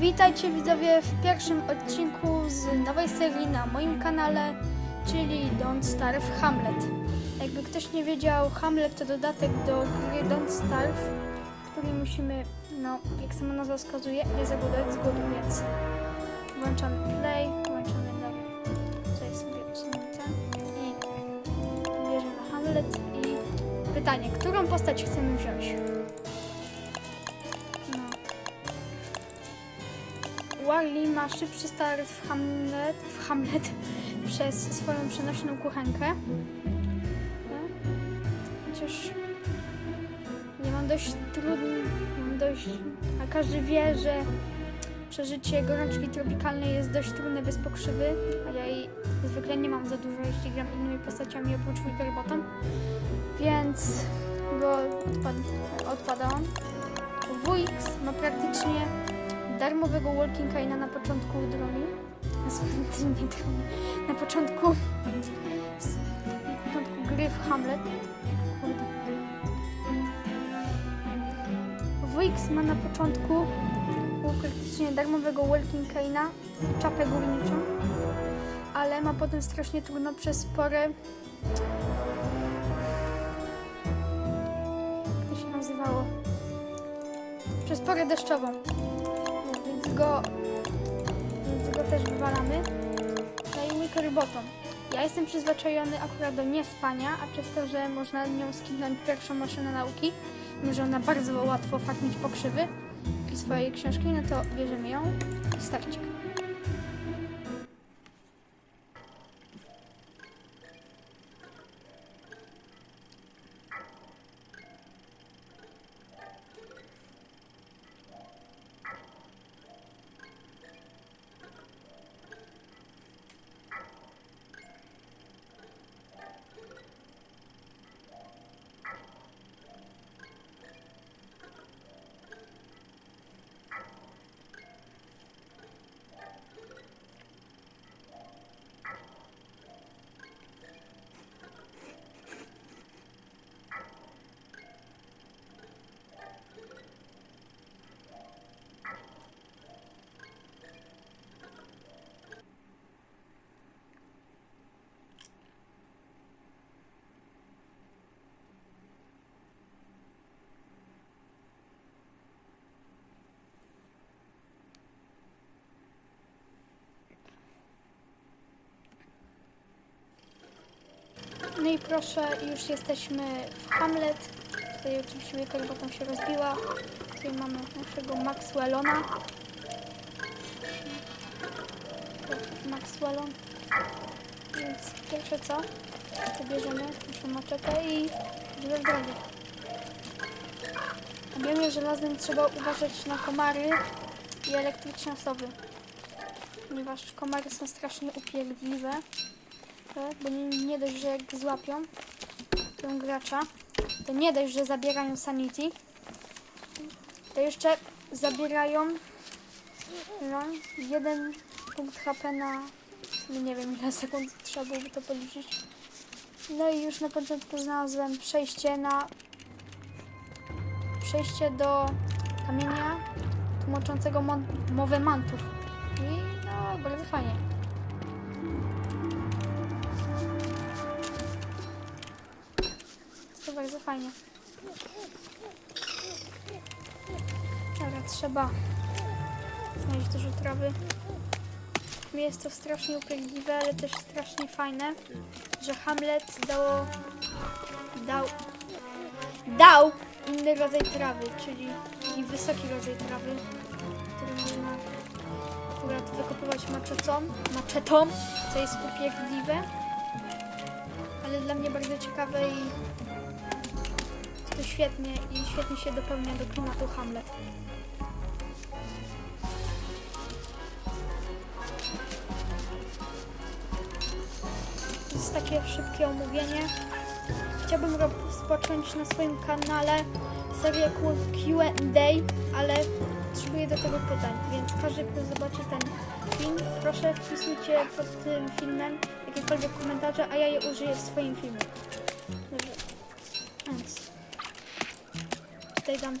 Witajcie widzowie w pierwszym odcinku z nowej serii na moim kanale, czyli Don't Starve Hamlet. Jakby ktoś nie wiedział, Hamlet to dodatek do gry Don't Starve, w której musimy, no jak sama nazwa wskazuje, nie zabudować z więc włączamy play, włączamy nowy, tutaj sobie usunięte i bierzemy Hamlet i pytanie, którą postać chcemy wziąć? Warley ma szybszy start w Hamlet, w Hamlet przez swoją przenośną kuchenkę. Chociaż nie mam dość trudny, mam dość, a każdy wie, że przeżycie gorączki tropikalnej jest dość trudne bez pokrzywy, a ja jej zwykle nie mam za dużo, jeśli gram innymi postaciami oprócz Wickerbottom, więc go odpad, odpada on. WX ma praktycznie darmowego walking Kaina na początku drogi. Na początku, na początku gry w Hamlet. WX ma na początku praktycznie darmowego walking Kaina, czapę górniczą, ale ma potem strasznie trudno przez porę jak to się nazywało? Przez porę deszczową. Go, więc go też wywalamy. No i mikrobotą. Ja jestem przyzwyczajony akurat do niespania, a przez to, że można nią skinąć pierwszą maszynę nauki, że ona bardzo łatwo fakt mieć pokrzywy i swojej książki, no to bierzemy ją i starcik. I proszę, już jesteśmy w Hamlet. Tutaj oczywiście łyka potem się rozbiła. Tutaj mamy naszego Maxwellona. Maxwellon. Więc pierwsze co, to naszą maczetę i idziemy w drogę. Wiemy, że razem trzeba uważać na komary i elektryczne osoby. Ponieważ komary są strasznie upierdliwe bo nie, nie dość, że jak złapią tą gracza, to nie dość, że zabierają sanity, to jeszcze zabierają no, jeden punkt HP na no nie wiem ile sekund trzeba byłoby to policzyć. No i już na początku znalazłem przejście na przejście do kamienia tłumaczącego mowę mantów. I no bardzo fajnie. Bardzo fajnie. Dobra, trzeba znaleźć dużo trawy. Mi jest to strasznie upierdliwe, ale też strasznie fajne, że Hamlet dało, dał, dał inny rodzaj trawy, czyli wysoki rodzaj trawy, który można akurat wykopywać maczetą, maczetą, co jest upierdliwe, ale dla mnie bardzo ciekawe i to świetnie i świetnie się dopełnia do klimatu Hamlet. To jest takie szybkie omówienie. Chciałbym rozpocząć na swoim kanale serię Q&A, ale potrzebuję do tego pytań, więc każdy, kto zobaczy ten film, proszę wpisujcie pod tym filmem jakiekolwiek komentarze, a ja je użyję w swoim filmie. Tutaj dam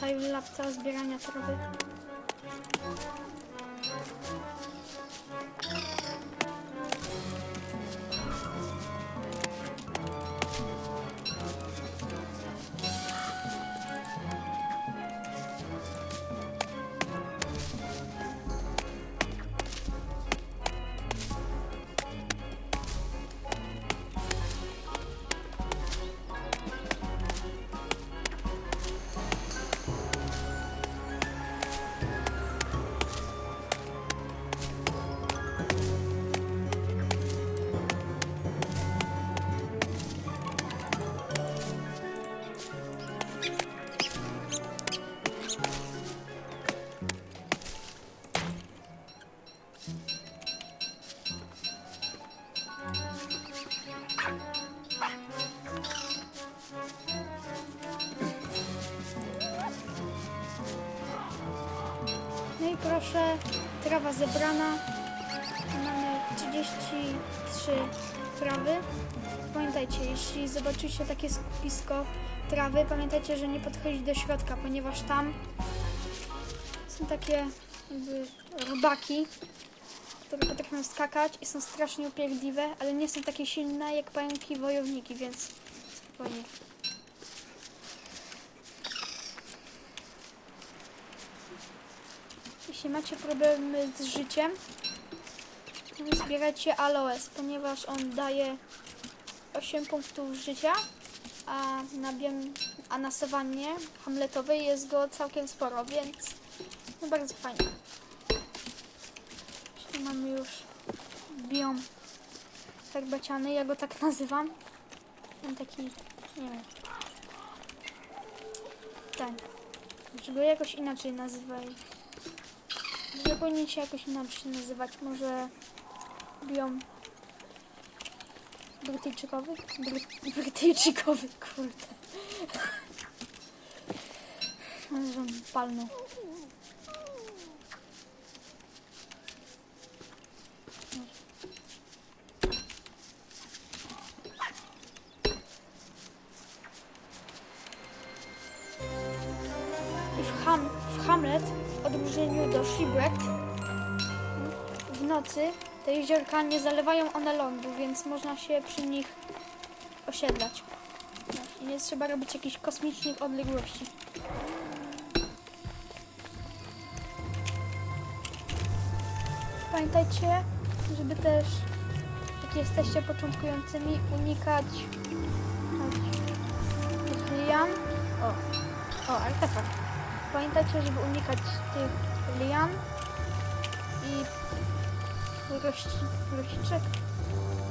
timelapsa zbierania trawy. Zebrana. Mamy 33 trawy. Pamiętajcie, jeśli zobaczycie takie skupisko trawy, pamiętajcie, że nie podchodzić do środka, ponieważ tam są takie jakby robaki, które potrafią skakać i są strasznie upierdliwe, ale nie są takie silne jak pająki wojowniki, więc spokojnie. Jeśli macie problemy z życiem, zbierajcie aloes, ponieważ on daje 8 punktów życia, a na, a na hamletowej jest go całkiem sporo, więc no bardzo fajnie. Jeśli mamy już biom herbaciany, ja go tak nazywam. Ten taki, nie wiem, ten. Może go jakoś inaczej nazywaj. Może powinien się jakoś inaczej nazywać. Może biom Brytyjczykowy? Bry Brytyjczykowy, kurde. Ale do Shipwrecked, w nocy te jeziorka nie zalewają one lądu, więc można się przy nich osiedlać. Nie trzeba robić jakichś kosmicznych odległości. Pamiętajcie, żeby też, jak jesteście początkującymi, unikać tych lian. O, o, artefakt. Pamiętajcie, żeby unikać tych lian i rości, rośliczek,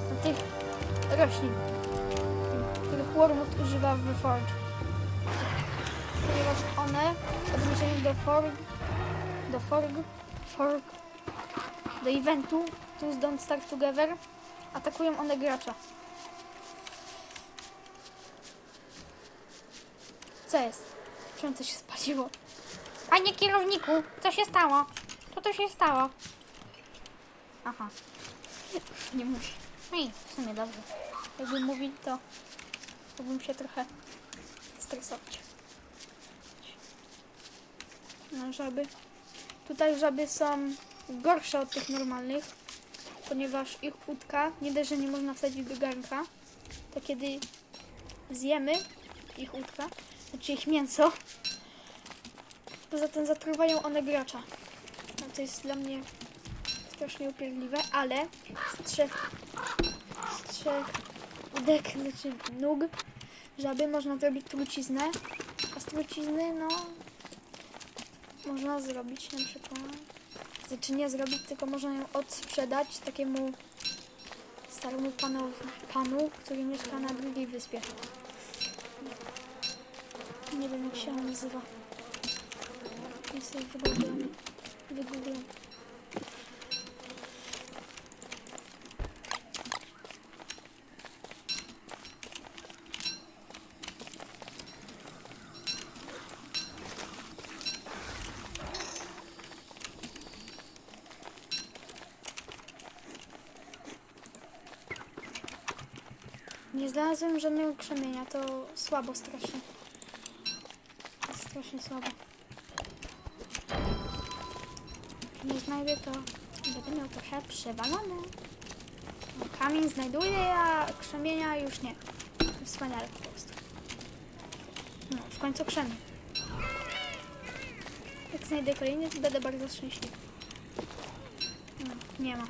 no, tych roślin, których Wormwood używa w Forge. Ponieważ one w odniesieniu do Forg, do Forg, Forg, do eventu tu z Don't Starve Together atakują one gracza. Co jest? Czemu to się spaliło? Panie kierowniku, co się stało? Co to się stało? Aha. Nie mówi. No i w sumie dobrze. Jakbym mówił, to mógłbym się trochę stresować. No, żaby. Tutaj żaby są gorsze od tych normalnych, ponieważ ich łódka, nie dość, że nie można wsadzić do garnka, to kiedy zjemy ich łódka, znaczy ich mięso, poza tym zatruwają one gracza. No to jest dla mnie strasznie upierdliwe, ale z trzech, z trzech udek, znaczy nóg żaby można zrobić truciznę, a z trucizny, no, można zrobić na przykład, znaczy nie zrobić, tylko można ją odsprzedać takiemu staremu panu, panu który mieszka na drugiej wyspie. Nie wiem jak się on nazywa. Nie sobie wygooglamy. Wygooglamy. Nie znalazłem żadnego krzemienia, to słabo strasznie. Strasznie słabo. Nie znajdę to, będę miał trochę przewalone. No, Kamień znajduję, a krzemienia już nie. Wspaniale po prostu. No, w końcu krzemień. Jak znajdę kolejny, to będę bardzo szczęśliwy. No, nie ma.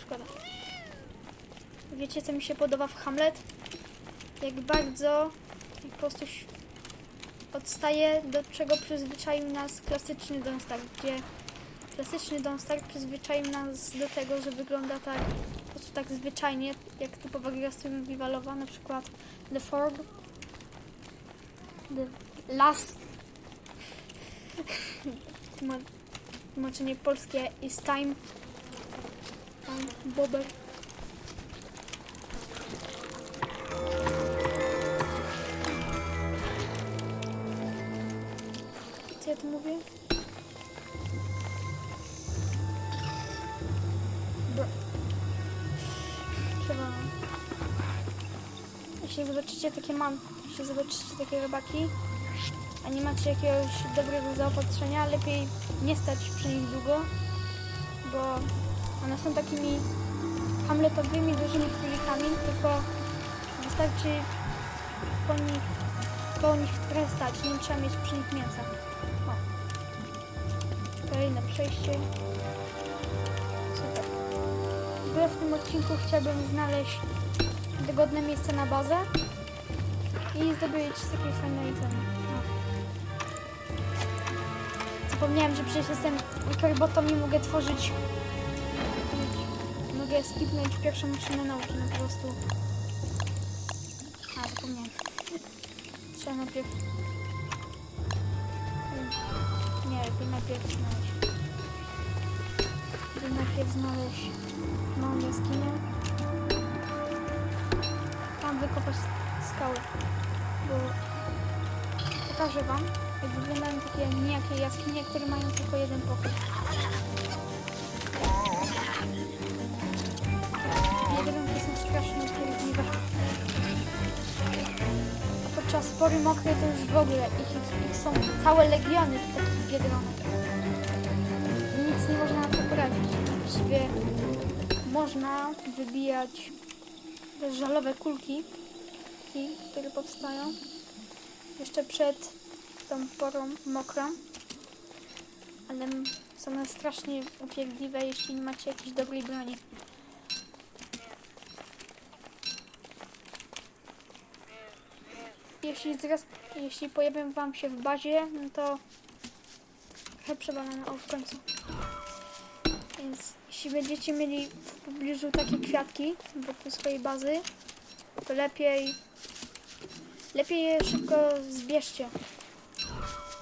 Szkoda. Wiecie, co mi się podoba w Hamlet? Jak bardzo jak po prostu odstaje, do czego przyzwyczaił nas klasyczny Don't Starve, gdzie klasyczny Don't Starve przyzwyczaił nas do tego, że wygląda tak po prostu tak zwyczajnie, jak typowa gra survivalowa, na przykład The Forg, The Last, Tłuma- tłumaczenie polskie is time, Time Bobber. Ja tu mówię? Trzeba... Jeśli zobaczycie takie mam, jeśli zobaczycie takie robaki, a nie macie jakiegoś dobrego zaopatrzenia, lepiej nie stać przy nich długo, bo one są takimi hamletowymi, dużymi królikami, tylko wystarczy po nich, po nich trochę nie trzeba mieć przy nich mięsa. Przejście. Super. W ogóle w tym odcinku chciałbym znaleźć wygodne miejsce na bazę i zdobyć takie fajne itemy. No. Zapomniałem, że przecież jestem wikarbotą i mogę tworzyć mogę skipnąć pierwszą maszynę nauki, no po prostu. A, zapomniałem. Trzeba najpierw... Nie, lepiej najpierw znaleźć. Lepiej najpierw znaleźć małą jaskinię. Tam wykopać skałę, bo pokażę wam, jak wyglądają takie niejakie jaskinie, które mają tylko jeden pokój. Biedronki są strasznie upierdliwe. Podczas pory mokrej to już w ogóle ich, ich są całe legiony takich biedronek. Nic nie można poradzić. Właściwie można wybijać żalowe kulki, które powstają jeszcze przed tą porą mokrą. Ale są one strasznie upierdliwe, jeśli nie macie jakiejś dobrej broni. Jeśli zaraz, jeśli pojawią wam się w bazie, no to trochę przewalone o w końcu. Więc jeśli będziecie mieli w pobliżu takie kwiatki wokół swojej bazy, to lepiej lepiej je szybko zbierzcie.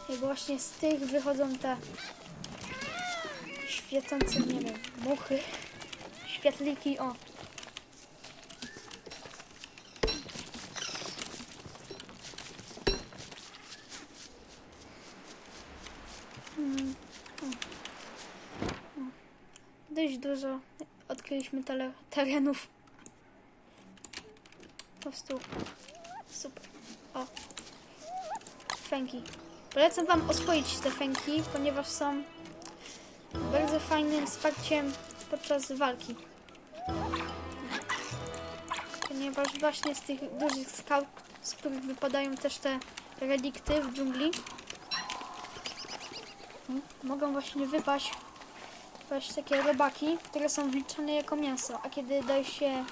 I właśnie z tych wychodzą te świecące, nie wiem, muchy, świetliki, o. Mm. Dość dużo odkryliśmy tele, terenów. Po prostu super. O. Fęki. Polecam Wam oswoić te fęki, ponieważ są bardzo fajnym wsparciem podczas walki. Ponieważ właśnie z tych dużych skał, z których wypadają też te relikty w dżungli, m, mogą właśnie wypaść właśnie takie robaki, które są wliczone jako mięso, a kiedy daje się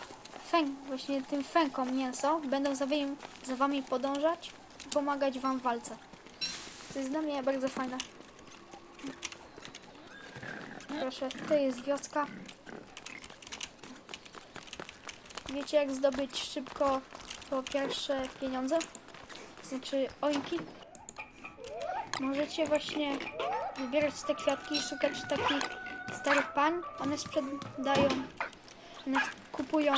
fęk, właśnie tym fękom mięso, będą za wami, za wami podążać i pomagać wam w walce. To jest dla mnie bardzo fajne. Proszę, tutaj jest wioska. Wiecie jak zdobyć szybko po pierwsze pieniądze? Znaczy oinki? Możecie właśnie wybierać te kwiatki i szukać takich starych pań. One sprzedają, one kupują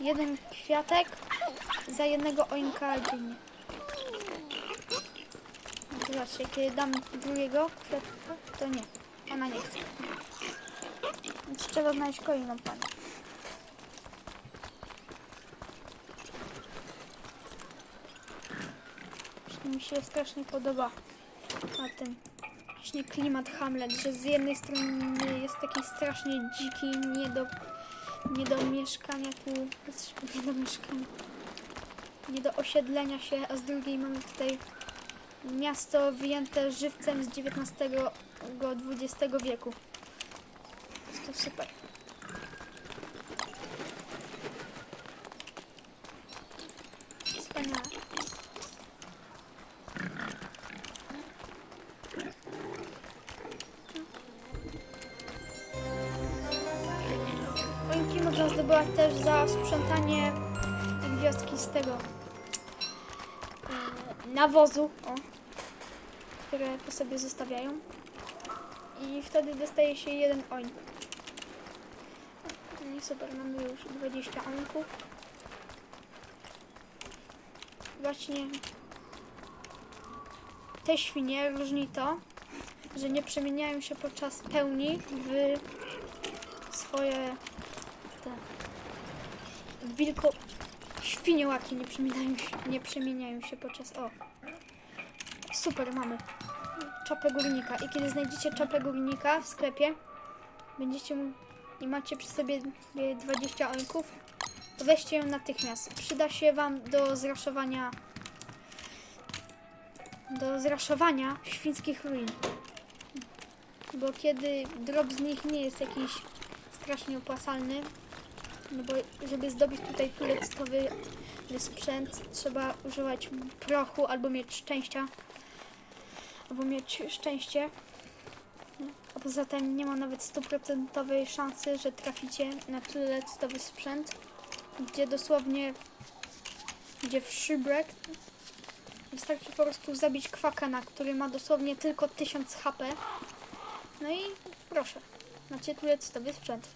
jeden kwiatek za jednego oinka dziennie. Zobaczcie, kiedy dam drugiego kwiatka, to nie. Ona nie chce. Więc trzeba znaleźć kolejną panią. Mi się strasznie podoba na ten właśnie klimat Hamlet, że z jednej strony jest taki strasznie dziki, nie do, nie do mieszkania tu, nie do mieszkania, nie do osiedlenia się, a z drugiej mamy tutaj miasto wyjęte żywcem z XIX-XX wieku. Jest to super. Też za sprzątanie wioski z tego e, nawozu, o, które po sobie zostawiają. I wtedy dostaje się jeden oin. No i super, mamy już 20 oinków. Właśnie te świnie różni to, że nie przemieniają się podczas pełni w swoje te wilko świniołaki nie przemieniają się, nie przemieniają się podczas o. Super mamy. Czapę górnika. I kiedy znajdziecie czapę górnika w sklepie będziecie i macie przy sobie e, 20 ońków to weźcie ją natychmiast. Przyda się wam do zraszowania do zraszowania świńskich ruin. Bo kiedy drop z nich nie jest jakiś strasznie opłacalny, no bo żeby zdobyć tutaj tureckowy sprzęt trzeba używać prochu albo mieć szczęścia, albo mieć szczęście. A poza tym nie ma nawet stuprocentowej szansy, że traficie na tureckowy sprzęt, gdzie dosłownie, gdzie w Shipwreck wystarczy po prostu zabić kwakena, który ma dosłownie tylko 1000 HP. No i proszę, macie tureckowy sprzęt.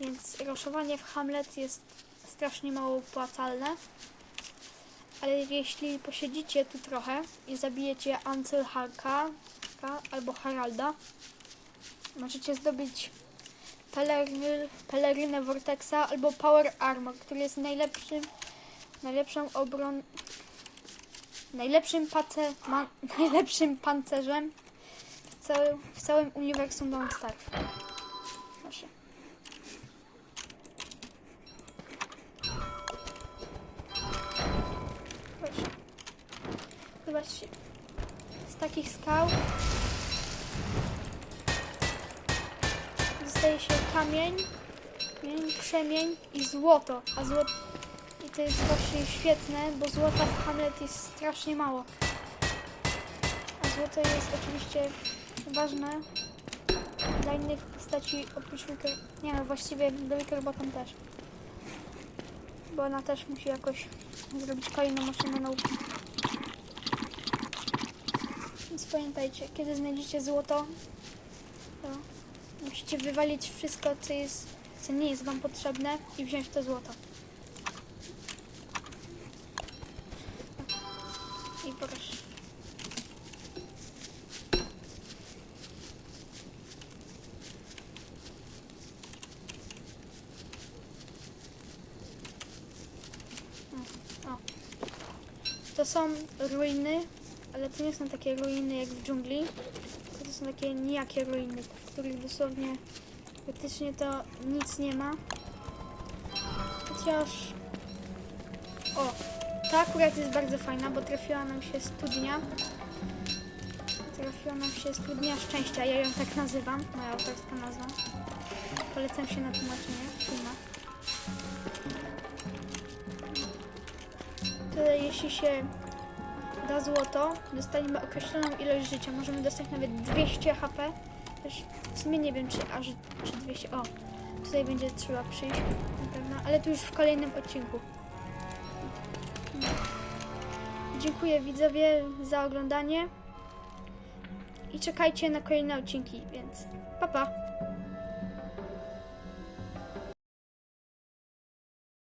Więc raszowanie w Hamlet jest strasznie mało opłacalne. Ale jeśli posiedzicie tu trochę i zabijecie Ancel Harka albo Haralda, możecie zdobyć pelery, pelerynę Vortexa albo Power Armor, który jest najlepszym, najlepszą obron, najlepszym, pace, ma, najlepszym pancerzem w całym, w całym uniwersum Don't Starve. Z takich skał dostaje się kamień, krzemień i złoto. A złoto... I to jest właśnie świetne, bo złota w Hamlet jest strasznie mało. A złoto jest oczywiście ważne dla innych postaci oprócz Wicker... Nie no, właściwie do Wickerbottom też. Bo ona też musi jakoś zrobić kolejną maszynę nauki. Więc pamiętajcie, kiedy znajdziecie złoto, to musicie wywalić wszystko, co jest, co nie jest wam potrzebne i wziąć to złoto. I proszę. To są ruiny, ale to nie są takie ruiny jak w dżungli. To są takie nijakie ruiny, w których dosłownie praktycznie to nic nie ma. Chociaż... O, ta akurat jest bardzo fajna, bo trafiła nam się studnia. Trafiła nam się studnia szczęścia, ja ją tak nazywam, moja autorska nazwa. Polecam się na tłumaczenie w filmach. Tyle jeśli się da złoto, dostaniemy określoną ilość życia. Możemy dostać nawet 200 HP. Też w sumie nie wiem, czy aż czy 200. O, tutaj będzie trzeba przyjść na pewno, ale to już w kolejnym odcinku. Dziękuję widzowie za oglądanie i czekajcie na kolejne odcinki, więc pa pa!